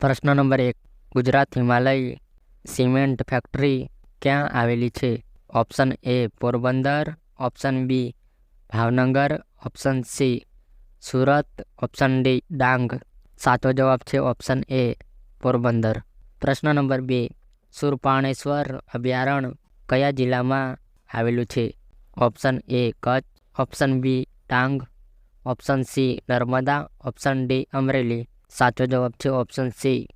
પ્રશ્ન નંબર એક. Gujarat Himalaya cement factory ક્યાં આવેલી છે? Option A Porbandar, option B Bhavnagar, option C Surat, option D Dang. સાચો જવાબ છે ઓપ્શન એ પોરબંદર. પ્રશ્ન નંબર બે. સુરપાણેશ્વર અભયારણ્ય કયા જિલ્લામાં આવેલું છે? Option A Kutch, option B Dang, option C Narmada, option D Amreli. સાચો જવાબ છે ઓપ્શન સી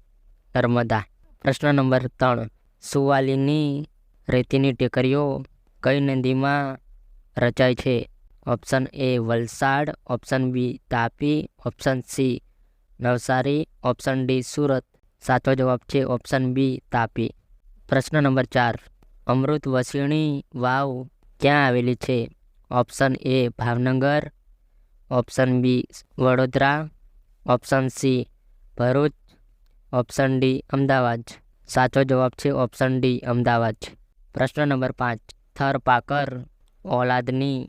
નર્મદા. પ્રશ્ન નંબર ત્રણ, સુવાલીની રેતીની ટેકરીઓ કઈ નદીમાં રચાય છે? Option A Valsad. Option B Tapi. Option C Navsari. Option D Surat. સાચો જવાબ છે ઓપ્શન બી તાપી. પ્રશ્ન નંબર ચાર, અમૃત વસીણી વાવ ક્યાં આવેલી છે? Option A Bhavnagar. Option B Vadodara. Option C Bharuch. Option D Ahmedabad. સાચો જવાબ છે ઓપ્શન ડી અમદાવાદ. પ્રશ્ન નંબર પાંચ, થર પાકર ઓલાદની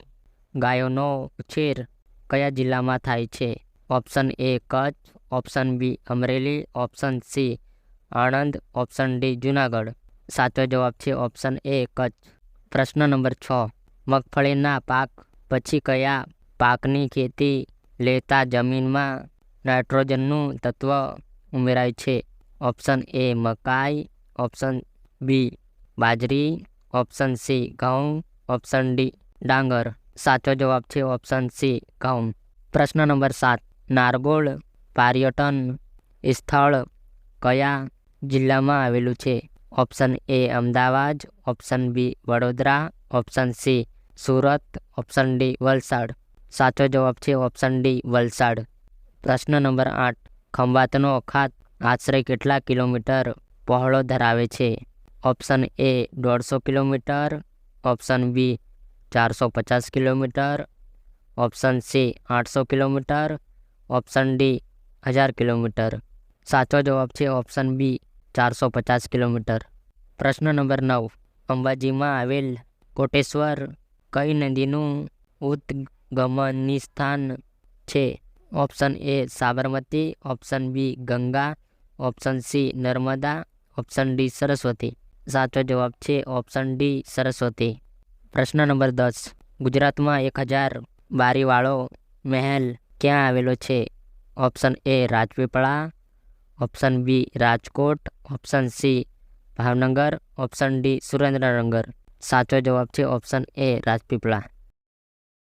ગાયોનો ઉછેર કયા જિલ્લામાં થાય છે? Option A Kutch. Option B Amreli. Option C Anand. Option D Junagadh. સાચો જવાબ છે ઓપ્શન એ કચ્છ. પ્રશ્ન નંબર છ, મગફળીના પાક પછી કયા પાકની ખેતી લેતા જમીનમાં નાઇટ્રોજનનું તત્વ ઉમેરાય છે. ઓપ્શન એ મકાઈ, ઓપ્શન બી બાજરી, ઓપ્શન સી ઘઉં, ઓપ્શન ડી ડાંગર. સાચો જવાબ છે ઓપ્શન સી ઘઉં. પ્રશ્ન નંબર સાત. નારગોળ પર્યટન સ્થળ કયા જિલ્લામાં આવેલું છે? Option A Ahmedabad, option B Vadodara, option C Surat, option D Valsad. સાચો જવાબ છે ઓપ્શન ડી વલસાડ. પ્રશ્ન નંબર આઠ. ખંભાતનો અખાત આશરે કેટલા કિલોમીટર પહોળો ધરાવે છે? ઓપ્શન એ દોઢસો કિલોમીટર, ઓપ્શન બી ચારસો પચાસ કિલોમીટર, ઓપ્શન સી આઠસો કિલોમીટર, ઓપ્શન ડી હજાર કિલોમીટર. સાચો જવાબ છે ઓપ્શન બી ચારસો પચાસ કિલોમીટર. પ્રશ્ન નંબર નવ. અંબાજીમાં આવેલ કોટેશ્વર કઈ નદીનું ઉદ્ગમની સ્થાન છે? Option A Sabarmati option B Ganga option C Narmada option D Saraswati સાચો જવાબ છે ઓપ્શન ડી સરસ્વતી પ્રશ્ન નંબર દસ. ગુજરાતમાં એક હજાર બારીવાળો મહેલ ક્યાં આવેલો છે? Option A Rajpipla. Option B Rajkot. Option C Bhavnagar. Option D Surendranagar. સાચો જવાબ છે ઓપ્શન એ રાજપીપળા.